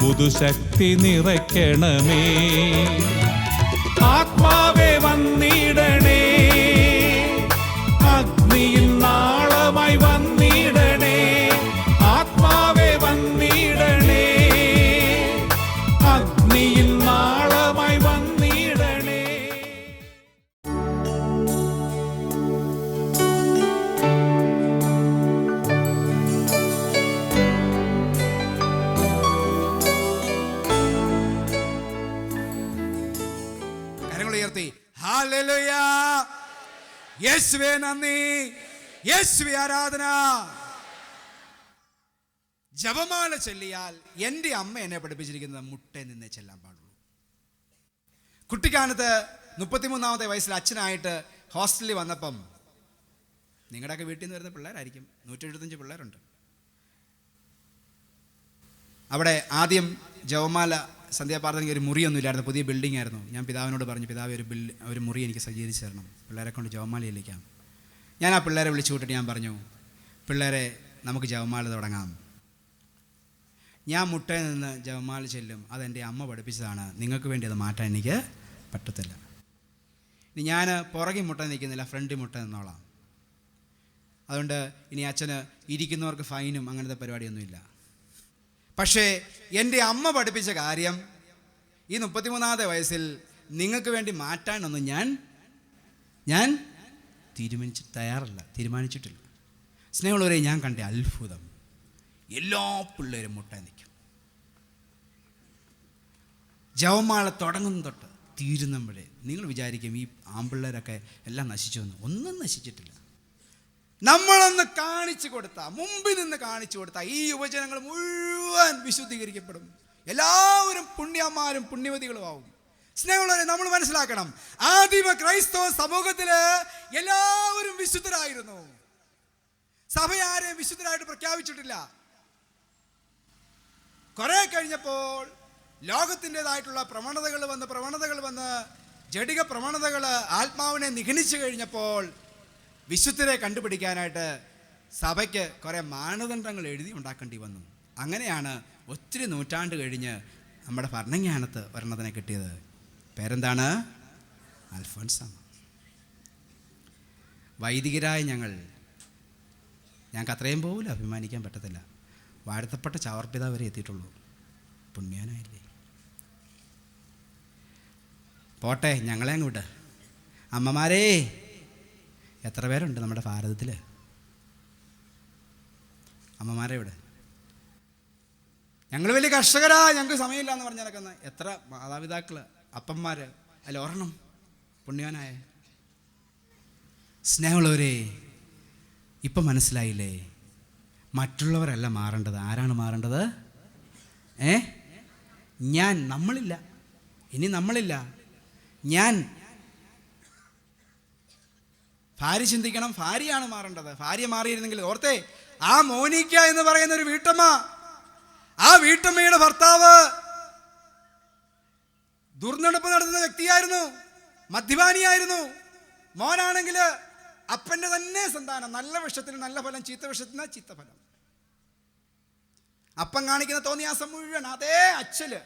പുതുശക്തി നിറയ്ക്കണമേ. ആത്മാവേ യേശുവേ ആരാധന. ജപമാല ചൊല്ലിയാൽ എന്റെ അമ്മ എന്നെ പഠിപ്പിച്ചിരിക്കുന്നത് മുട്ടേ നിന്നേ ചെല്ലാൻ പാടുള്ളൂ. കുട്ടിക്കാലത്ത് മുപ്പത്തിമൂന്നാമത്തെ വയസ്സിൽ അച്ഛനായിട്ട് ഹോസ്റ്റലിൽ വന്നപ്പം നിങ്ങളുടെയൊക്കെ വീട്ടിൽ നിന്ന് വരുന്ന പിള്ളേരായിരിക്കും. നൂറ്റി എഴുപത്തഞ്ച് പിള്ളേരുണ്ട്. അവിടെ ആദ്യം ജവമാല സന്ധ്യാപ്രാർത്ഥനയ്ക്ക് ഒരു മുറിയൊന്നും ഇല്ലായിരുന്നു പുതിയ ബിൽഡിംഗ് ആയിരുന്നു. ഞാൻ പിതാവിനോട് പറഞ്ഞു പിതാവ് ഒരു ബിൽ ഒരു മുറി എനിക്ക് സജ്ജീകരിച്ച് തരണം. പിള്ളേരെ കൊണ്ട് ജവമാല ഞാൻ ആ പിള്ളേരെ വിളിച്ചു കൂട്ടിട്ട് ഞാൻ പറഞ്ഞു പിള്ളേരെ നമുക്ക് ജവമാല തുടങ്ങാം. ഞാൻ മുട്ടയിൽ നിന്ന് ജവമാല ചെല്ലും അതെന്റെ അമ്മ പഠിപ്പിച്ചതാണ്. നിങ്ങൾക്ക് വേണ്ടി അത് മാറ്റാൻ എനിക്ക് പറ്റത്തില്ല. ഇനി ഞാൻ പുറകിൽ മുട്ട നിൽക്കുന്നില്ല ഫ്രണ്ടിൽ മുട്ട നിന്നോളാം. അതുകൊണ്ട് ഇനി അച്ഛന് ഇരിക്കുന്നവർക്ക് ഫൈനും അങ്ങനത്തെ പരിപാടിയൊന്നുമില്ല പക്ഷേ എന്റെ അമ്മ പഠിപ്പിച്ച കാര്യം ഈ മുപ്പത്തിമൂന്നാമത്തെ വയസ്സിൽ നിങ്ങൾക്ക് വേണ്ടി മാറ്റാനൊന്നും ഞാൻ ഞാൻ തീരുമാനിച്ച് തയ്യാറല്ല തീരുമാനിച്ചിട്ടില്ല. സ്നേഹമുള്ളവരെ ഞാൻ കണ്ട അത്ഭുതം. എല്ലാ പിള്ളേരും മുട്ടാൻ നിൽക്കും. ജവമാല തുടങ്ങുന്ന തൊട്ട് തീരുന്നപ്പോഴേ നിങ്ങൾ വിചാരിക്കും ഈ ആമ്പിള്ളേരൊക്കെ എല്ലാം നശിച്ചു എന്ന് ഒന്നും നശിച്ചിട്ടില്ല. നമ്മളൊന്ന് കാണിച്ചു കൊടുത്ത മുമ്പിൽ നിന്ന് കാണിച്ചു കൊടുത്ത ഈ യുവജനങ്ങൾ മുഴുവൻ വിശുദ്ധീകരിക്കപ്പെടും. എല്ലാവരും പുണ്യന്മാരും പുണ്യവതികളും ആവും സ്നേഹമുള്ളവരെ നമ്മൾ മനസ്സിലാക്കണം. ആദിമ ക്രൈസ്തവ സമൂഹത്തിൽ എല്ലാവരും വിശുദ്ധരായിരുന്നു. സഭ ആരെയും വിശുദ്ധരായിട്ട് പ്രഖ്യാപിച്ചിട്ടില്ല. കുറെ കഴിഞ്ഞപ്പോൾ ലോകത്തിന്റെതായിട്ടുള്ള പ്രവണതകൾ വന്ന് പ്രവണതകൾ വന്ന് ജടിക പ്രവണതകൾ ആത്മാവിനെ നിഗണിച്ചു കഴിഞ്ഞപ്പോൾ വിശുദ്ധരെ കണ്ടുപിടിക്കാനായിട്ട് സഭയ്ക്ക് കുറേ മാനദണ്ഡങ്ങൾ എഴുതി ഉണ്ടാക്കേണ്ടി വന്നു. അങ്ങനെയാണ് ഒത്തിരി നൂറ്റാണ്ട് കഴിഞ്ഞ് നമ്മുടെ ഭരണജ്ഞാനത്ത് ഭരണത്തിനെ കിട്ടിയത്. പേരെന്താണ്? അൽഫോൻസാണ് വൈദികരായ ഞങ്ങൾ ഞങ്ങൾക്ക് അത്രയും പോലും അഭിമാനിക്കാൻ പറ്റത്തില്ല. വാഴ്ത്തപ്പെട്ട ചവർപ്പിത വരെ എത്തിയിട്ടുള്ളൂ. പുണ്യാനായില്ലേ? പോട്ടെ ഞങ്ങളെ അങ്ങോട്ട് അമ്മമാരേ എത്ര പേരുണ്ട് നമ്മുടെ ഭാരതത്തിൽ അമ്മമാരെ ഇവിടെ. ഞങ്ങൾ വലിയ കർഷകരാ ഞങ്ങൾക്ക് സമയമില്ല എന്ന് പറഞ്ഞ് നടക്കുന്ന എത്ര മാതാപിതാക്കൾ അപ്പന്മാർ അല്ല ഒരെണ്ണം പുണ്യവാനായ സ്നേഹമുള്ളവരെ ഇപ്പം മനസ്സിലായില്ലേ? മറ്റുള്ളവരല്ല മാറേണ്ടത്. ആരാണ് മാറേണ്ടത്? ഏ? ഞാൻ നമ്മളില്ല. ഇനി നമ്മളില്ല. ഞാൻ ഭാര്യ ചിന്തിക്കണം. ഭാര്യയാണ് മാറേണ്ടത്. ഭാര്യ മാറിയിരുന്നെങ്കിൽ ഓർത്തേ ആ മോനിക്ക എന്ന് പറയുന്ന ഒരു വീട്ടമ്മ ആ വീട്ടമ്മയുടെ ഭർത്താവ് ദുർനടപ്പ് നടത്തുന്ന വ്യക്തിയായിരുന്നു. മദ്യപാനിയായിരുന്നു. മോനാണെങ്കിൽ അപ്പന്റെ തന്നെ സന്താനം. നല്ല വിഷത്തിന് നല്ല ഫലം ചീത്ത വിഷത്തിന് ചീത്ത ഫലം. അപ്പം കാണിക്കുന്ന തോന്നിയാസം മുഴുവൻ അതേ അച്ഛൽ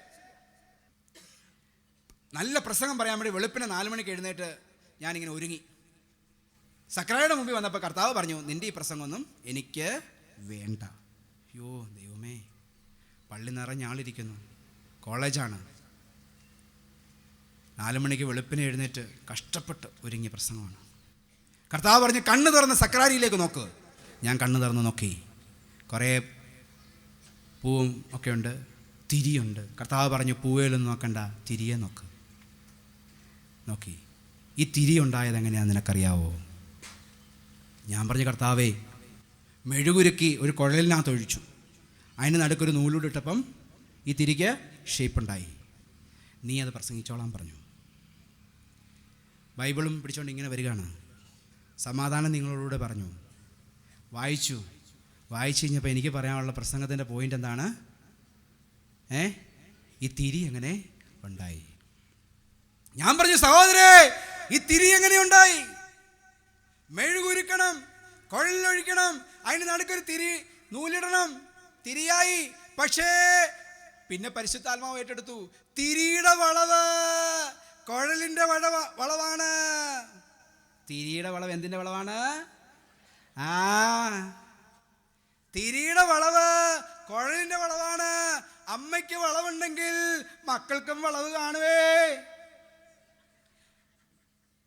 നല്ല പ്രസംഗം പറയാൻ വേണ്ടി വെളുപ്പിനെ നാല് മണിക്ക് എഴുന്നേറ്റ് ഞാനിങ്ങനെ ഒരുങ്ങി. സക്രായുടെ മുമ്പിൽ വന്നപ്പോൾ കർത്താവ് പറഞ്ഞു നിന്റെ ഈ പ്രസംഗമൊന്നും എനിക്ക് വേണ്ട. അയ്യോ ദൈവമേ. പള്ളി നിറഞ്ഞ ആളിരിക്കുന്നു. കോളേജാണ്. നാല് മണിക്ക് വെളുപ്പിനെ എഴുന്നേറ്റ് കഷ്ടപ്പെട്ട് ഒരുങ്ങിയ പ്രസംഗമാണ് കർത്താവ് പറഞ്ഞ് കണ്ണു തുറന്ന് സക്രാരിയിലേക്ക് നോക്ക്. ഞാൻ കണ്ണു തുറന്ന് നോക്കി. കുറേ പൂവും ഒക്കെ ഉണ്ട് തിരിയുണ്ട്. കർത്താവ് പറഞ്ഞു പൂവേലൊന്നും നോക്കണ്ട തിരിയെ നോക്ക്. നോക്കി. ഈ തിരി ഉണ്ടായത് എങ്ങനെയാണെന്ന് നിനക്കറിയാവോ? ഞാൻ പറഞ്ഞു കർത്താവേ മെഴുകുരുക്കി ഒരു കുഴലിനകത്ത് ഒഴിച്ചു. അതിന് നടുക്കൊരു നൂലൂടിട്ടപ്പം ഈ തിരിക്ക് ഷേപ്പ് ഉണ്ടായി. നീ അത് പ്രസംഗിച്ചോളാം പറഞ്ഞു. ബൈബിളും പിടിച്ചുകൊണ്ട് ഇങ്ങനെ വരികയാണ്. സമാധാനം നിങ്ങളോടുകൂടെ പറഞ്ഞു. വായിച്ചു. വായിച്ചു കഴിഞ്ഞപ്പോൾ എനിക്ക് പറയാനുള്ള പ്രസംഗത്തിന്റെ പോയിന്റ് എന്താണ്? ഏ? ഈ തിരി എങ്ങനെ ഉണ്ടായി? ഞാൻ പറഞ്ഞു സഹോദരേ ഈ തിരി എങ്ങനെ ഉണ്ടായി? മെഴുകുരുക്കണം കൊള്ളൊഴിക്കണം അതിന് നടുക്കൊരു തിരി നൂലിടണം. തിരിയായി. പക്ഷേ പിന്നെ പരിശുദ്ധാത്മാവ് ഏറ്റെടുത്തു. തിരിയുടെ വളവ്. കുഴലിന്റെ വളവ വളവാണ്. തിരിയുടെ വളവ് എന്തിന്റെ വളവാണ്? ആ. തിരിയുടെ വളവ് കുഴലിന്റെ വളവാണ്. അമ്മയ്ക്ക് വളവുണ്ടെങ്കിൽ മക്കൾക്കും വളവ് കാണുവേ.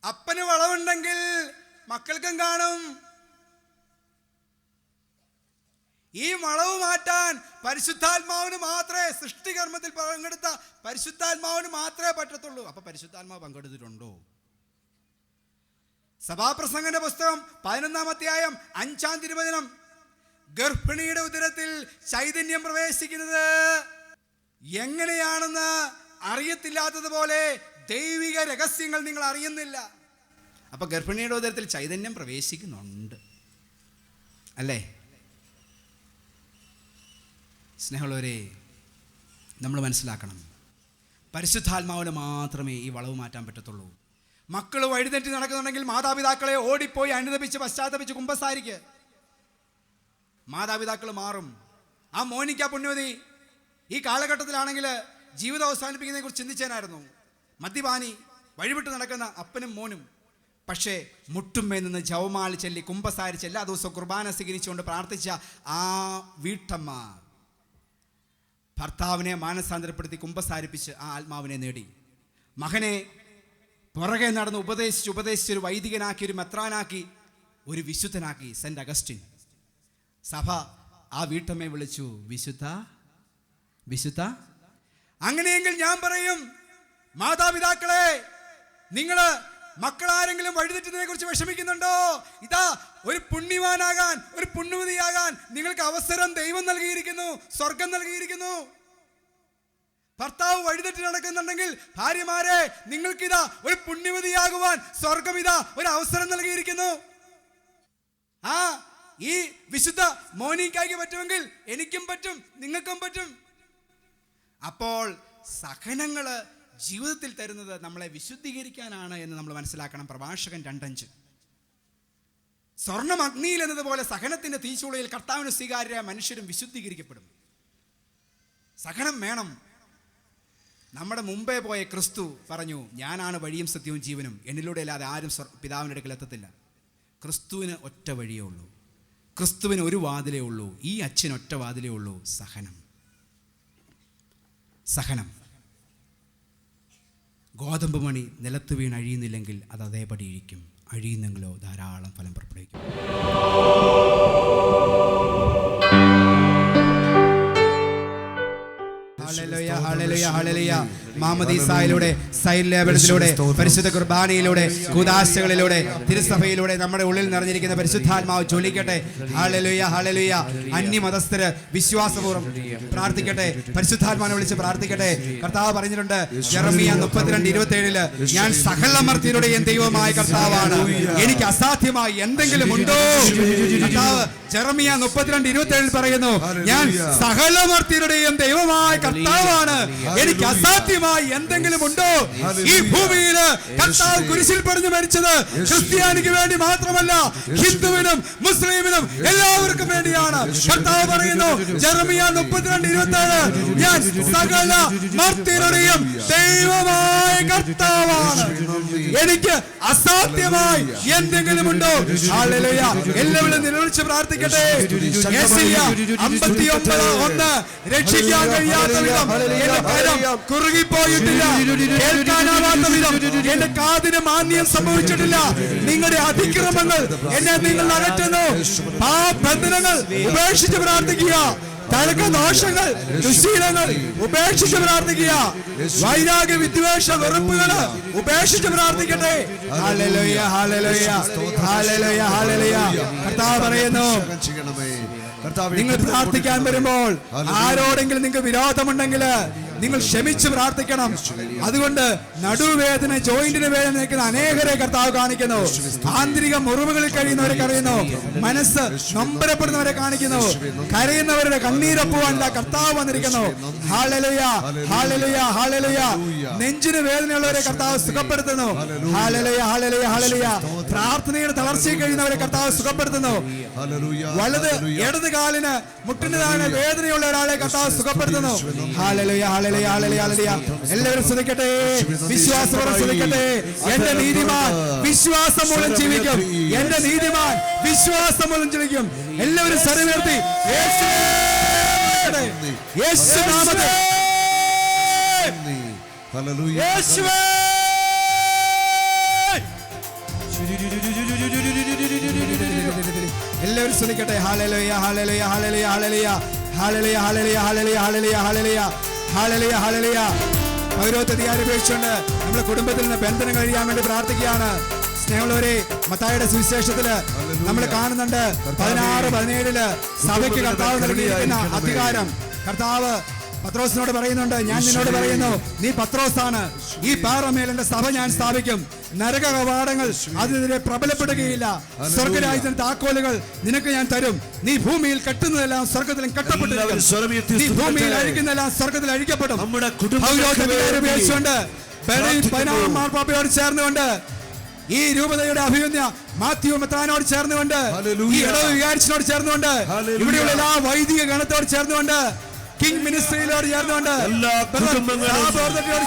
അപ്പന് വളവുണ്ടെങ്കിൽ മക്കൾക്കും കാണും. ഈ മളവ് മാറ്റാൻ പരിശുദ്ധാത്മാവിന് മാത്രമേ സൃഷ്ടികർമ്മത്തിൽ പങ്കെടുത്ത പരിശുദ്ധാത്മാവിന് മാത്രമേ പറ്റത്തുള്ളൂ. അപ്പൊ പരിശുദ്ധാത്മാവ് പങ്കെടുത്തിട്ടുണ്ടോ? സഭാപ്രസംഗന്റെ പുസ്തകം പതിനൊന്നാം അധ്യായം അഞ്ചാം തിരുവചനം. ഗർഭിണിയുടെ ഉദരത്തിൽ ചൈതന്യം പ്രവേശിക്കുന്നത് എങ്ങനെയാണെന്ന് അറിയത്തില്ലാത്തതുപോലെ ദൈവിക രഹസ്യങ്ങൾ നിങ്ങൾ അറിയുന്നില്ല. അപ്പൊ ഗർഭിണിയുടെ ഉദരത്തിൽ ചൈതന്യം പ്രവേശിക്കുന്നുണ്ട്. അല്ലേ? സ്നേഹമുള്ളവരെ നമ്മൾ മനസ്സിലാക്കണം. പരിശുദ്ധാത്മാവിന് മാത്രമേ ഈ വളവ് മാറ്റാൻ പറ്റത്തുള്ളൂ. മക്കൾ വഴിതെറ്റി നടക്കുന്നുണ്ടെങ്കിൽ മാതാപിതാക്കളെ ഓടിപ്പോയി അനുദപിച്ച് പശ്ചാത്തപിച്ച് കുമ്പസാരിക്ക്. മാതാപിതാക്കൾ മാറും. ആ മോനിക്ക പുണ്യവതി ഈ കാലഘട്ടത്തിലാണെങ്കിൽ ജീവിതം അവസാനിപ്പിക്കുന്നതിനെ കുറിച്ച് ചിന്തിച്ചേനായിരുന്നു. മദ്യപാനി വഴിവിട്ട് നടക്കുന്ന അപ്പനും മോനും. പക്ഷേ മുട്ടുമ്മേ നിന്ന് ജവമാലി ചൊല്ലി കുമ്പസാരിച്ച് എല്ലാ ദിവസവും കുർബാന സ്വീകരിച്ചുകൊണ്ട് പ്രാർത്ഥിച്ച ആ വീട്ടമ്മ ഭർത്താവിനെ മാനസാന്തരപ്പെടുത്തി കുമ്പസാരിപ്പിച്ച് ആ ആത്മാവിനെ നേടി. മകനെ പുറകെ നടന്ന് ഉപദേശിച്ച് ഉപദേശിച്ച് ഒരു വൈദികനാക്കി ഒരു മെത്രാനാക്കി ഒരു വിശുദ്ധനാക്കി സെന്റ് അഗസ്റ്റിൻ. സഭ ആ വീട്ടമ്മയെ വിളിച്ചു വിശുദ്ധ വിശുദ്ധ അങ്ങനെയെങ്കിൽ ഞാൻ പറയും മാതാപിതാക്കളെ നിങ്ങൾ മക്കളാരെങ്കിലും വഴിതെറ്റുന്നതിനെ കുറിച്ച് വിഷമിക്കുന്നുണ്ടോ? ഇതാ ഒരു പുണ്യവാനാകാൻ ഒരു പുണ്യവതിയാകാൻ നിങ്ങൾക്ക് അവസരം ദൈവം നൽകിയിരിക്കുന്നു സ്വർഗം നൽകിയിരിക്കുന്നു. ഭർത്താവ് വഴിതെറ്റി നടക്കുന്നുണ്ടെങ്കിൽ ഭാര്യമാരെ നിങ്ങൾക്കിതാ ഒരു പുണ്യവതിയാകുവാൻ സ്വർഗം ഇതാ ഒരു അവസരം നൽകിയിരിക്കുന്നു. ആ ഈ വിശുദ്ധ മോനിക്കായ്ക്ക് പറ്റുമെങ്കിൽ എനിക്കും പറ്റും നിങ്ങൾക്കും പറ്റും. അപ്പോൾ സഹനങ്ങൾ ജീവിതത്തിൽ തരുന്നത് നമ്മളെ വിശുദ്ധീകരിക്കാനാണ് എന്ന് നമ്മൾ മനസ്സിലാക്കണം. പ്രഭാഷകൻ രണ്ടഞ്ച്. സ്വർണം അഗ്നിയിൽ എന്നതുപോലെ സഹനത്തിന്റെ തീച്ചുളയിൽ കർത്താവിന് സ്വീകാര്യ മനുഷ്യരും വിശുദ്ധീകരിക്കപ്പെടും. സഹനം വേണം. നമ്മുടെ മുമ്പേ പോയ ക്രിസ്തു പറഞ്ഞു ഞാനാണ് വഴിയും സത്യവും ജീവനും. എന്നിലൂടെ അല്ലാതെ ആരും പിതാവിന്റെ അടുക്കൽ എത്തത്തില്ല. ക്രിസ്തുവിന് ഒറ്റ വഴിയേ ഉള്ളൂ. ക്രിസ്തുവിന് ഒരു വാതിലേ ഉള്ളൂ. ഈ അച്ഛൻ ഒറ്റ വാതിലേ ഉള്ളൂ. സഹനം. സഹനം. ഗോതമ്പ് മണി നിലത്ത് വീണ് അഴിയുന്നില്ലെങ്കിൽ അത് അതേപടി ഇരിക്കും. അഴിയുന്നെങ്കിലോ ധാരാളം ഫലം പുറപ്പെടുവിക്കും. മാമദീസായിലൂടെ സൈൻ ലേപനത്തിലൂടെ പരിശുദ്ധ കുർബാനയിലൂടെ കുദാശകളിലൂടെ തിരുസഭയിലൂടെ നമ്മുടെ ഉള്ളിൽ നിറഞ്ഞിരിക്കുന്ന പരിശുദ്ധാത്മാവ് ചൊല്ലിക്കട്ടെ. ഹാളലുയ ഹാളലുയ അന്യമതസ്ഥര് വിശ്വാസപൂർവം പ്രാർത്ഥിക്കട്ടെ. പരിശുദ്ധാത്മാവിനെ വിളിച്ച് പ്രാർത്ഥിക്കട്ടെ. കർത്താവ് പറഞ്ഞിട്ടുണ്ട് ജെറമിയ മുപ്പത്തിരണ്ട് ഇരുപത്തി ഏഴിൽ ഞാൻ സകലമർത്തിയുടെയും ദൈവമായ കർത്താവാണ്. എനിക്ക് അസാധ്യമായി എന്തെങ്കിലും ഉണ്ടോ? കർത്താവ് ജെറമിയ മുപ്പത്തിരണ്ട് ഇരുപത്തി ഏഴിൽ പറയുന്നു ഞാൻ സകലമർത്തിയുടെയും ദൈവമായ കർത്താവാണ്. എനിക്ക് അസാധ്യമായി എന്തെങ്കിലും ഉണ്ടോ? ഈ ഭൂമിയിൽ കർത്താവ് കുരിശിൽ പറഞ്ഞു മരിച്ചത് ക്രിസ്ത്യാനിക്ക് വേണ്ടി മാത്രമല്ല ഹിന്ദുവിനും മുസ്ലിമിനും എല്ലാവർക്കും വേണ്ടിയാണ്. കർത്താവ് പറയുന്നു ജർമിയ മുപ്പത്തിരണ്ട് ഇരുപത്തി ഏഴ് ഞാൻ സകല മർത്തിരുടെയും ദൈവമായ കർത്താവാണ്. എനിക്ക് അസാധ്യമായി എന്തെങ്കിലും ഉണ്ടോ? എല്ലാവരും നിലവിളിച്ച് പ്രാർത്ഥിക്കട്ടെ. യെശയ്യ 59 ഒന്ന് രക്ഷിക്കാൻ കഴിയാത്ത വിധം. എന്റെ കരം കുറുകിപ്പോയിട്ടില്ല. കേൾക്കാനാവാത്ത വിധം. എന്റെ കാതിന് മാന്യം സംഭവിച്ചിട്ടില്ല. നിങ്ങളുടെ അതിക്രമങ്ങൾ എന്നെ നിങ്ങൾ അകറ്റുന്നു. ആ ബന്ധനങ്ങൾ ഉപേക്ഷിച്ച് പ്രാർത്ഥിക്കുക. തഴക്ക ദോഷങ്ങൾ ദുശീലങ്ങൾ ഉപേക്ഷിച്ച് പ്രാർത്ഥിക്കുക. വൈരാഗ്യ വിദ്വേഷ വെറുപ്പുകൾ ഉപേക്ഷിച്ച് പ്രാർത്ഥിക്കട്ടെ. കർത്താവ് പറയുന്നു നിങ്ങൾ പ്രാർത്ഥിക്കാൻ വരുമ്പോൾ ആരോടെങ്കിലും നിങ്ങൾക്ക് വിരോധമുണ്ടെങ്കിൽ നിങ്ങൾ ക്ഷമിച്ച് പ്രാർത്ഥിക്കണം. അതുകൊണ്ട് നടുവേദന ജോയിന്റിന് വേദന നിൽക്കുന്ന അനേകരെ കർത്താവ് കാണിക്കുന്നു. ആന്തരിക മുറിവുകളിൽ കഴിയുന്നവരെ കറിയുന്നു മനസ്സ് നൊമ്പരപ്പെടുന്നവരെ കാണിക്കുന്നു. കരയുന്നവരുടെ കണ്ണീരൊപ്പുവാനുള്ള കർത്താവ് വന്നിരിക്കുന്നു. ഹാലലുയ ഹാലലുയ ഹാലലുയ. നെഞ്ചിന് വേദനയുള്ളവരെ കർത്താവ് സുഖപ്പെടുത്തുന്നു. ഹാലലുയ ഹാലലുയ ഹാലലുയ. പ്രാർത്ഥനയുടെ തളർച്ചയിൽ കഴിയുന്നവരെ കർത്താവ് സുഖപ്പെടുത്തുന്നു. വലത്. ഇടത് കാലിന് മുട്ടിന് താഴെ വേദനയുള്ള ഒരാളെ കർത്താവ് സുഖപ്പെടുത്തുന്നു. ഹാലലുയ. എല്ലാവരും ശ്രദ്ധിക്കട്ടെ. വിശ്വാസം ശ്രദ്ധിക്കട്ടെ. എന്റെ നീതിമാൻ വിശ്വാസം മൂലം ജീവിക്കും. എന്റെ നീതിമാൻ വിശ്വാസം മൂലം ജീവിക്കും. എല്ലാവരും സർവേർത്തി യേശു നാമത്തിൽ ഹല്ലേലൂയ. യേശുവേ. എല്ലാവരും ശ്രദ്ധിക്കട്ടെ. ഹാലലയ ഹാലലയ ഹാലലയ ഹാലലയ ഹാലലയ ഹാലലയ ഹാലലയ ഹാലലയ ഹാലലുയ. ഹാലലുയ ഹാലലുയ. പൗരോത്തതി അനുഭവിച്ചുകൊണ്ട് നമ്മുടെ കുടുംബത്തിൽ നിന്ന് ബന്ധനം കഴിയാൻ വേണ്ടി പ്രാർത്ഥിക്കുകയാണ്. സ്നേഹമുള്ളവരെ മത്തായുടെ സുവിശേഷത്തിൽ നമ്മൾ കാണുന്നുണ്ട് പതിനാറ് പതിനേഴിൽ സഭയ്ക്ക് കർത്താവ് നൽകിയിരിക്കുന്ന അധികാരം. കർത്താവ് പത്രോസിനോട് പറയുന്നുണ്ട് ഞാൻ നിന്നോട് പറയുന്നു നീ പത്രോസാണ്. ഈ പാറമേൽ എന്റെ സഭ ഞാൻ സ്ഥാപിക്കും. നരക കവാടങ്ങൾ അതിനെതിരെ പ്രബലപ്പെടുകയില്ല. സ്വർഗരാജ്യത്തിന് താക്കോലുകൾ നിനക്ക് ഞാൻ തരും. നീ ഭൂമിയിൽ കെട്ടുന്നതെല്ലാം സ്വർഗത്തിലും കെട്ടപ്പെട്ടിരിക്കും. നീ ഭൂമിയിൽ. അഴിക്കുന്നതെല്ലാം സ്വർഗത്തിൽ അഴിക്കപ്പെടും. നമ്മുടെ മാർപ്പാപ്പയോട് ചേർന്നുകൊണ്ട് ഈ രൂപതയുടെ അഭിമന്യ മാത്യു മെത്രാനോട് ചേർന്നുകൊണ്ട്. ഈ ഇടവ് വികാരിച്ചിനോട് ചേർന്നുകൊണ്ട് ഇവിടെയുള്ള എല്ലാ വൈദിക ഗണത്തോട് ചേർന്നുകൊണ്ട് കിങ് മിനിസ്ട്രിയിലോട് ചേർന്നുകൊണ്ട് എല്ലാ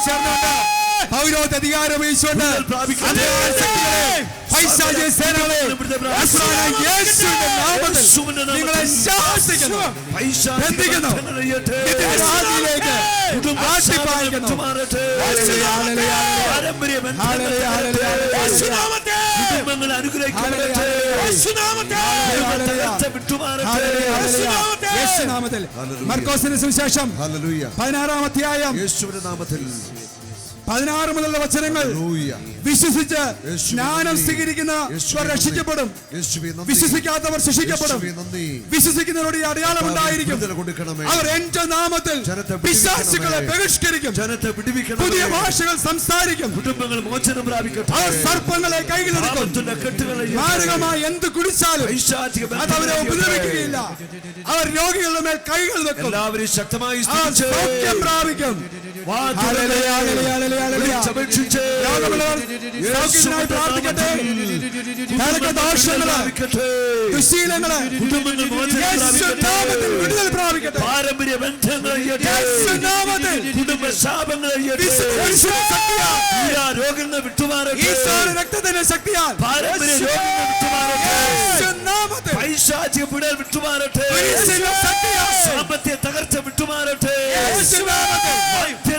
ചേർന്നുകൊണ്ട് പൗരോത്ത് അധികാരം ഉപയോഗിച്ചുകൊണ്ട് നിങ്ങളെ ശാസിക്കുന്നു. പാരമ്പര്യം കുടുംബങ്ങൾ അനുഗ്രഹിക്കപ്പെടട്ടെ മർക്കോസിന് സുവിശേഷം. പതിനാറാം അധ്യായം. യേശുവിന്റെ നാമത്തിൽ. പതിനാറ് മുതലുള്ള വചനങ്ങൾ. വിശ്വസിച്ച് ജ്ഞാനം നന്ദി. രക്ഷിക്കപ്പെടും. വിശ്വസിക്കാത്തവർ ശിക്ഷിക്കപ്പെടും. വിശ്വസിക്കുന്നവരോട് ഈ അടയാളം ഉണ്ടായിരിക്കും. അവർ എന്റെ നാമത്തിൽ വിശ്വാസികളെ. ബഹിഷ്കരിക്കും. ജനത്തെ പിടിവിക്കണം പുതിയ ഭാഷകൾ സംസാരിക്കും. കുടുംബങ്ങൾ മോചനം പ്രാപിക്കും അവർ സർപ്പങ്ങളെ കൈകളിലെടുക്കും മാരകമായി എന്ത് കുടിച്ചാലും അത് അവരെ ഉപദ്രവിക്കുകയില്ല. അവർ രോഗികളുടെ മേൽ കൈകൾ വെക്കും. എല്ലാവരും ശക്തമായി പ്രാപിക്കും. പ്രാർത്ഥിക്കട്ടെ. വിടുതൽ പ്രാപിക്കട്ടെ. പാരമ്പര്യ കുടുംബ രോഗങ്ങൾ വിട്ടുമാറട്ടെ. രക്തത്തിന്റെ ശക്തിയാൽ പാരമ്പര്യ വിട്ടുമാറട്ടെ. പൈശാചിക വിടൽ വിട്ടുമാറട്ടെ. സാമ്പത്തിക തകർച്ച വിട്ടുമാറട്ടെ.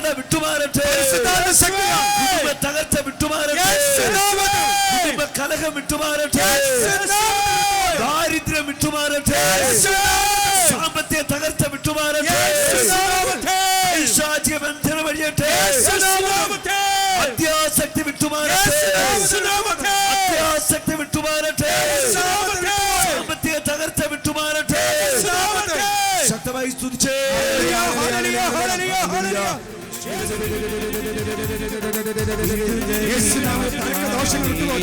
ബാധ്യത വിട്ടുമാറട്ടെ കുടുംബ തകർച്ച വിട്ടുമാറട്ടെ കുടുംബ കലഹം വിട്ടുമാറട്ടെ ദാരിദ്ര്യം വിട്ടുമാറട്ടെ സാമ്പത്തിക തകർച്ച വിട്ടുമാറട്ടെ ബന്ധനം വഴിയട്ടെ അത്യാസക്തി വിട്ടുമാറട്ടെ അത്യാസക്തി വിട്ടുമാറട്ടെ സാമ്പത്തിക തകർച്ച വിട്ടുമാറട്ടെ ശക്തമായി സ്തുതിച്ചേ ദോഷം കിട്ടുമോ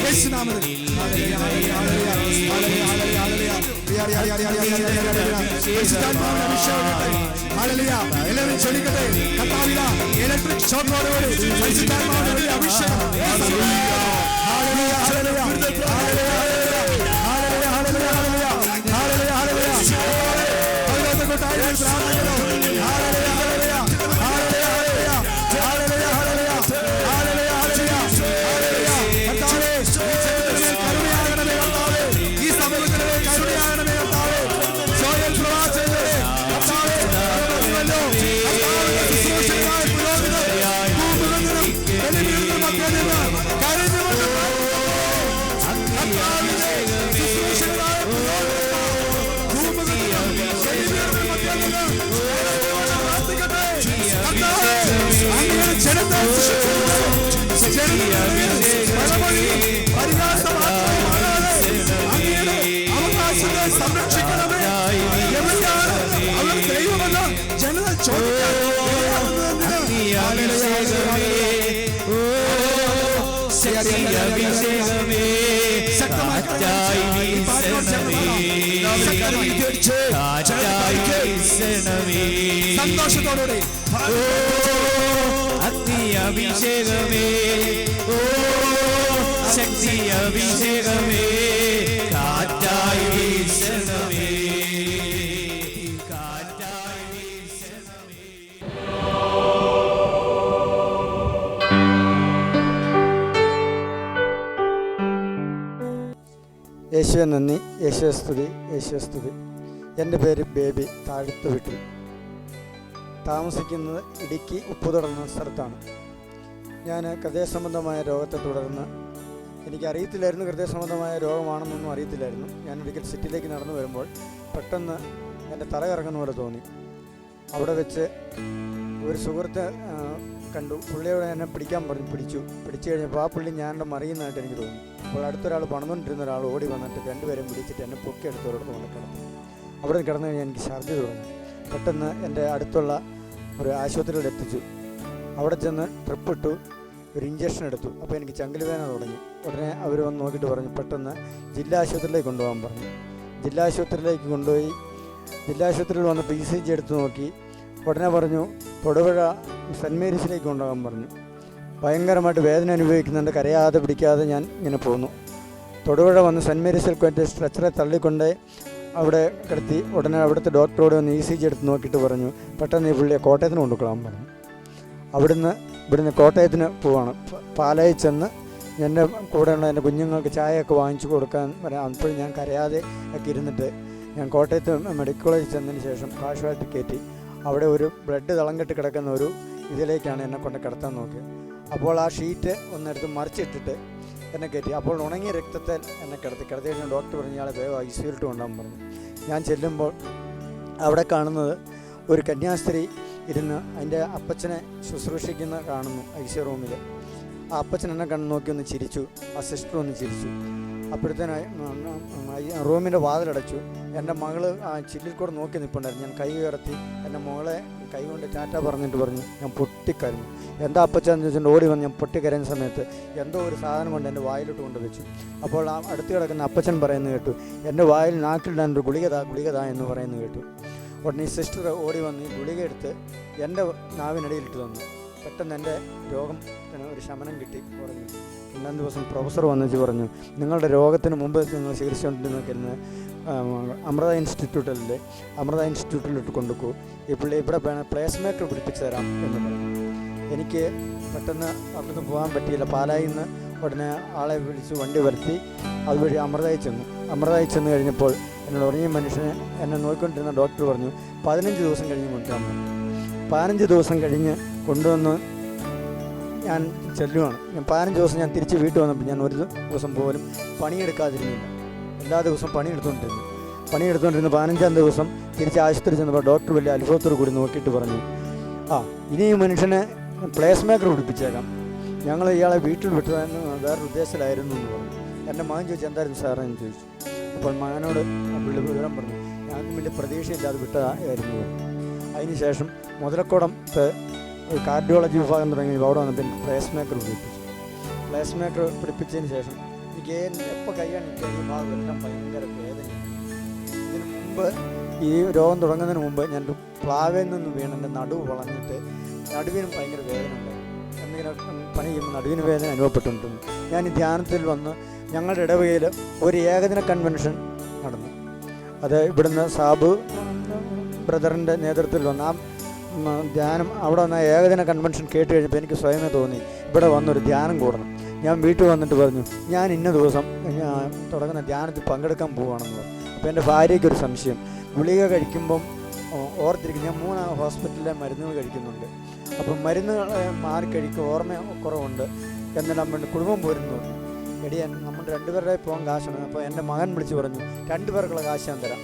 യേശുനാമത്തിൽ എല്ലാവരും ചൊല്ലിക്കട്ടെ കത്താവില ഇലക്ട്രിക് ഷോക്കോടോട് അഭിഷേകം ഹാലലയ ഹാലലയ ഹാലലയ ഹാലലയ ഹാലലയ ഹാലലയ ഹാലലയ ദൈവമല്ല ജനത ചോദിക്കാൻ സന്തോഷത്തോടെ അഗ്നി അഭിഷേകമേ ഓ ശക്തി അഭിഷേകമേ യേശുവെ നന്ദി. യേശുവെ സ്തുതി യേശുവെ സ്തുതി. എന്റെ പേര് ബേബി താഴത്ത് വീട്ടിൽ. താമസിക്കുന്നത് ഇടുക്കി ഉപ്പുതടർന്ന സ്ഥലത്താണ്. ഞാൻ ഹൃദയ സംബന്ധമായ രോഗത്തെ തുടർന്ന് എനിക്കറിയത്തില്ലായിരുന്നു ഹൃദയസംബന്ധമായ ഹൃദയ സംബന്ധമായ രോഗമാണെന്നൊന്നും അറിയത്തില്ലായിരുന്നു. ഞാൻ ഒരിക്കൽ സിറ്റിയിലേക്ക് നടന്നു വരുമ്പോൾ പെട്ടെന്ന് എന്റെ തല കറങ്ങുന്ന പോലെ തോന്നി. അവിടെ വെച്ച് ഒരു സുഹൃത്ത് കണ്ടു. പുള്ളിയോട് എന്നെ പിടിക്കാൻ പറഞ്ഞു പിടിച്ചു. പിടിച്ചു കഴിഞ്ഞപ്പോൾ ആ പുള്ളി ഞാനുടെ മറിയുന്നതായിട്ട് എനിക്ക് തോന്നി. അപ്പോൾ അടുത്തൊരാൾ പണിതുകൊണ്ടിരുന്ന ഒരാൾ ഓടി വന്നിട്ട് രണ്ടുപേരും പിടിച്ചിട്ട് എന്നെ പൊക്കി എടുത്തവരോട് കൊണ്ട് കിടന്നു. അവിടെ നിന്ന് കിടന്നു കഴിഞ്ഞാൽ എനിക്ക് ഛർദി തുടങ്ങി. പെട്ടെന്ന് എന്റെ അടുത്തുള്ള ഒരു ആശുപത്രിയിൽ എത്തിച്ചു. അവിടെ ചെന്ന് ട്രിപ്പിട്ടു ഒരു ഇഞ്ചക്ഷൻ എടുത്തു. അപ്പോൾ എനിക്ക് ചങ്കിൽ വേദന തുടങ്ങി. ഉടനെ അവർ വന്ന് നോക്കിയിട്ട് പറഞ്ഞു പെട്ടെന്ന് ജില്ലാ ആശുപത്രിയിലേക്ക് കൊണ്ടുപോകാൻ പറഞ്ഞു. ജില്ലാ ആശുപത്രിയിലേക്ക് കൊണ്ടുപോയി ജില്ലാ ആശുപത്രിയിൽ വന്ന് പി സി ജി എടുത്തു നോക്കി. ഉടനെ പറഞ്ഞു തൊടുപുഴ സെന്റ് മേരീസിലേക്ക് കൊണ്ടുപോകാൻ പറഞ്ഞു. ഭയങ്കരമായിട്ട് വേദന അനുഭവിക്കുന്നുണ്ട് കരയാതെ പിടിക്കാതെ ഞാൻ ഇങ്ങനെ പോന്നു. തൊടുപുഴ വന്ന് സെന്റ് മേരീസിൽ കൊണ്ട് സ്ട്രെച്ചറെ തള്ളിക്കൊണ്ട് അവിടെ കിടത്തി ഉടനെ അവിടുത്തെ ഡോക്ടറോട് വന്ന് ഇ സി ജി എടുത്ത് നോക്കിയിട്ട് പറഞ്ഞു പെട്ടെന്ന് ഈ പുള്ളിയെ കോട്ടയത്തിന് കൊണ്ടുപോകാൻ പറഞ്ഞു. അവിടുന്ന് ഇവിടുന്ന് കോട്ടയത്തിന് പോവാണ്. പാലായി ചെന്ന് എന്റെ കൂടെയുള്ള എന്റെ കുഞ്ഞുങ്ങൾക്ക് ചായയൊക്കെ വാങ്ങിച്ചു കൊടുക്കാൻ വരാം അപ്പോഴും ഞാൻ കരയാതെ ഒക്കെ ഇരുന്നിട്ട് ഞാൻ കോട്ടയത്ത് മെഡിക്കൽ കോളേജിൽ ചെന്നതിന് ശേഷം കാഷ്വാലിറ്റി കയറ്റി അവിടെ ഒരു ബ്ലഡ് തളം കിടക്കുന്ന ഒരു ഇതിലേക്കാണ് എന്നെ കൊണ്ട് കിടത്താൻ നോക്കിയത്. അപ്പോൾ ആ ഷീറ്റ് ഒന്നെടുത്ത് മറിച്ചിട്ടിട്ട് എന്നെ കയറ്റി. അപ്പോൾ ഉണങ്ങിയ രക്തത്തിൽ എന്നെ കിടത്തി. കിടത്തി കഴിഞ്ഞാൽ ഡോക്ടർ പറഞ്ഞു ഇയാളെ വേഗം ഐ സിയിലിട്ട് കൊണ്ടുപോകാൻ പറഞ്ഞു. ഞാൻ ചെല്ലുമ്പോൾ അവിടെ കാണുന്നത് ഒരു കന്യാസ്ത്രീ ഇരുന്ന് അതിന്റെ അപ്പച്ചനെ ശുശ്രൂഷിക്കുന്ന കാണുന്നു ഐ സി റൂമിൽ. ആ അപ്പച്ചൻ എന്നെ കണ്ണ് നോക്കി ഒന്ന് ചിരിച്ചു. ആ സിസ്റ്റർ ഒന്ന് ചിരിച്ചു. അപ്പോഴത്തേന് റൂമിന്റെ വാതിലടച്ചു. എന്റെ മകൾ ആ ചില്ലിൽ കൂടെ നോക്കി നിൽപ്പുണ്ടായിരുന്നു ഞാൻ കൈ ഉയർത്തി എന്റെ മോളെ കൈ കൊണ്ട് ചാറ്റ പറഞ്ഞിട്ട് പറഞ്ഞു ഞാൻ പൊട്ടിക്കരഞ്ഞു. എന്താ അപ്പച്ചാന്ന് ചോദിച്ചിട്ട് ഓടി വന്ന് ഞാൻ പൊട്ടിക്കരഞ്ഞ സമയത്ത് എന്തോ ഒരു സാധനം കൊണ്ട് എന്റെ വായിലോട്ട് കൊണ്ട് വെച്ചു. അപ്പോൾ ആ അടുത്ത് കിടക്കുന്ന അപ്പച്ചൻ പറയുന്നത് കേട്ടു എന്റെ വായിൽ നാക്കിലിടാൻ ഒരു ഗുളികതാ ഗുളികതാ എന്ന് പറയുന്നു കേട്ടു. ഉടനെ സിസ്റ്റർ ഓടി വന്ന് ഈ ഗുളിക എടുത്ത് എന്റെ നാവിനിടയിലിട്ട് തന്നു. പെട്ടെന്ന് എന്റെ രോഗം ഒരു ശമനം കിട്ടി പറഞ്ഞു രണ്ടാം ദിവസം പ്രൊഫസർ വന്നിച്ച് പറഞ്ഞു നിങ്ങളുടെ രോഗത്തിന് മുമ്പ് നിങ്ങൾ ചികിത്സിച്ചുകൊണ്ടിരുന്ന അമൃത ഇൻസ്റ്റിറ്റ്യൂട്ടിലെ അമൃത ഇൻസ്റ്റിറ്റ്യൂട്ടിലിട്ട് കൊണ്ടുപോകൂ ഇപ്പോൾ ഇവിടെ വേണം പ്ലേസ് മേക്കർ പിടിപ്പിച്ച് തരാം എന്ന് പറഞ്ഞു. എനിക്ക് പെട്ടെന്ന് അവിടുന്ന് പോകാൻ പറ്റിയില്ല. പാലായിൽ നിന്ന് ഉടനെ ആളെ വിളിച്ച് വണ്ടി വരുത്തി. അതുവഴി അമൃതയിൽ ചെന്നു. അമൃതയിൽ ചെന്ന് കഴിഞ്ഞപ്പോൾ എന്നോട് ഉറങ്ങിയ മനുഷ്യനെ എന്നെ നോക്കിക്കൊണ്ടിരുന്ന ഡോക്ടർ പറഞ്ഞു പതിനഞ്ച് ദിവസം കഴിഞ്ഞ് കൊണ്ടുവന്നു. പതിനഞ്ച് ദിവസം കഴിഞ്ഞ് കൊണ്ടുവന്ന് ഞാൻ ചെല്ലുവാണ്. ഞാൻ പതിനഞ്ച് ദിവസം ഞാൻ തിരിച്ച് വീട്ടിൽ വന്നപ്പോൾ ഞാൻ ഒരു ദിവസം പോലും പണിയെടുക്കാതിരുന്നില്ല. എല്ലാ ദിവസവും പണിയെടുത്തുകൊണ്ടിരുന്നു. പണിയെടുത്തുകൊണ്ടിരുന്ന പതിനഞ്ചാം ദിവസം തിരിച്ച് ആശുപത്രി ചെന്നപ്പോൾ ഡോക്ടർ വലിയ അത്ഭുതത്തോടു കൂടി നോക്കിയിട്ട് പറഞ്ഞു ആ ഇനി ഈ മനുഷ്യനെ പ്ലേസ് മേക്കർ പിടിപ്പിച്ചേക്കാം. ഞങ്ങൾ ഇയാളെ വീട്ടിൽ വിട്ടതെന്ന് വേറൊരു ഉദ്ദേശത്തിലായിരുന്നു എന്ന് പറഞ്ഞു. എന്റെ മകൻ ചോദിച്ചു എന്തായിരുന്നു സാറേ? എന്ന് ചോദിച്ചു. അപ്പോൾ മകനോട് പുള്ളി വിവരം പറഞ്ഞു ഞങ്ങൾക്ക് വലിയ പ്രതീക്ഷയില്ലാതെ വിട്ടതായിരുന്നു. അതിനുശേഷം ശേഷം മുതലക്കോടത്ത് കാർഡിയോളജി വിഭാഗം തുടങ്ങി അവിടെ വന്നപ്പോൾ എനിക്ക് പ്ലേസ് മേക്കർ പിടിപ്പിച്ചു. പ്ലേസ് മേക്കർ പിടിപ്പിച്ചതിന് ശേഷം എനിക്ക് എപ്പോൾ കൈയാണ് എനിക്ക് ഈ ഭാഗം എല്ലാം ഭയങ്കര വേദനയാണ്. ഇതിന് മുമ്പ് ഈ രോഗം തുടങ്ങുന്നതിന് മുമ്പ് ഞാൻ ഒരു പ്ലാവിൽ നിന്ന് വീണ് എന്റെ നടുവ് വളഞ്ഞിട്ട് നടുവിനും ഭയങ്കര വേദന ഉണ്ട്. എന്തെങ്കിലും പണി ചെയ്യുമ്പോൾ നടുവിന് വേദന അനുഭവപ്പെട്ടിട്ടുണ്ട് ഞാൻ ഈ ധ്യാനത്തിൽ വന്ന് ഞങ്ങളുടെ ഇടവകയിൽ ഒരു ഏകദിന കൺവെൻഷൻ നടന്നു. അത് ഇവിടുന്ന് സാബു ബ്രദറിന്റെ നേതൃത്വത്തിൽ വന്ന ആ ധ്യാനം അവിടെ വന്ന ഏകദിന കൺവെൻഷൻ കേട്ട് കഴിഞ്ഞപ്പോൾ എനിക്ക് സ്വയമേ തോന്നി. ഇവിടെ വന്നൊരു ധ്യാനം കൂടണം. ഞാൻ വീട്ടിൽ വന്നിട്ട് പറഞ്ഞു ഞാൻ ഇന്ന ദിവസം തുടങ്ങുന്ന ധ്യാനത്തിൽ പങ്കെടുക്കാൻ പോവുകയാണെന്ന് അപ്പോൾ എന്റെ ഭാര്യയ്ക്കൊരു സംശയം. ഗുളിക കഴിക്കുമ്പം ഓർത്തിരിക്കും ഞാൻ മൂന്ന് ഹോസ്പിറ്റലിലെ മരുന്നുകൾ കഴിക്കുന്നുണ്ട്. അപ്പം മരുന്നുകൾ മാറി കഴിക്കും ഓർമ്മ കുറവുണ്ട്. എന്നിട്ട് നമ്മൾ കുടുംബം പോരുന്നു. പറഞ്ഞു എടി നമ്മൾ രണ്ടുപേരുടെ പോകാൻ കാശാണ്. അപ്പോൾ എന്റെ മകൻ വിളിച്ച് പറഞ്ഞു രണ്ടുപേർക്കുള്ള കാശ് ഞാൻ തരാം.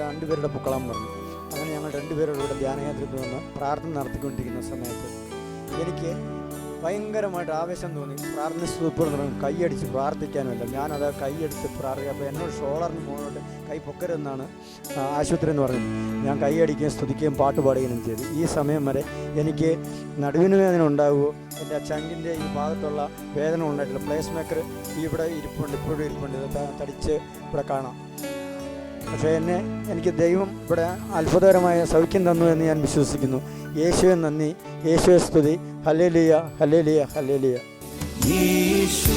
രണ്ടുപേരുടെ പൂക്കളം പറഞ്ഞു. ഞങ്ങൾ രണ്ടുപേരുടെ ധ്യാനകേന്ദ്രത്തിൽ വന്ന് പ്രാർത്ഥന നടത്തിക്കൊണ്ടിരിക്കുന്ന സമയത്ത് എനിക്ക് ഭയങ്കരമായിട്ട് ആവേശം തോന്നി. പ്രാർത്ഥന സൂപ്പർ തുടങ്ങും കൈയടിച്ച് പ്രാർത്ഥിക്കാനുമല്ല. ഞാനത് കൈയെടുത്ത് പ്രാർത്ഥിക്കുക അപ്പോൾ എന്നോട് ഷോളറിന് മുകളിലോട്ട് കൈ പൊക്കരുതെന്നാണ് ആശുപത്രി എന്ന് പറഞ്ഞത്. ഞാൻ കൈയടിക്കുകയും സ്തുതിക്കുകയും പാട്ട് പാടുകയും ചെയ്തു. ഈ സമയം വരെ എനിക്ക് നടുവിന് വേദന ഉണ്ടാകുമോ എന്റെ ചങ്കിന്റെ ഈ ഭാഗത്തുള്ള വേദന ഉണ്ടായിട്ടില്ല പ്ലേസ് മേക്കർ ഇവിടെ ഇരിപ്പുണ്ട് ഇപ്പോഴും ഇരിപ്പുണ്ട്. തടിച്ച് ഇവിടെ കാണാം. പക്ഷേ എന്നെ എനിക്ക് ദൈവം ഇവിടെ അത്ഭുതകരമായ സൗഖ്യം തന്നു എന്ന് ഞാൻ വിശ്വസിക്കുന്നു. യേശുവെ നന്ദി. യേശുവെ സ്തുതി. ഹലേലിയ ഹലേലിയ ഹലേലിയ യേശു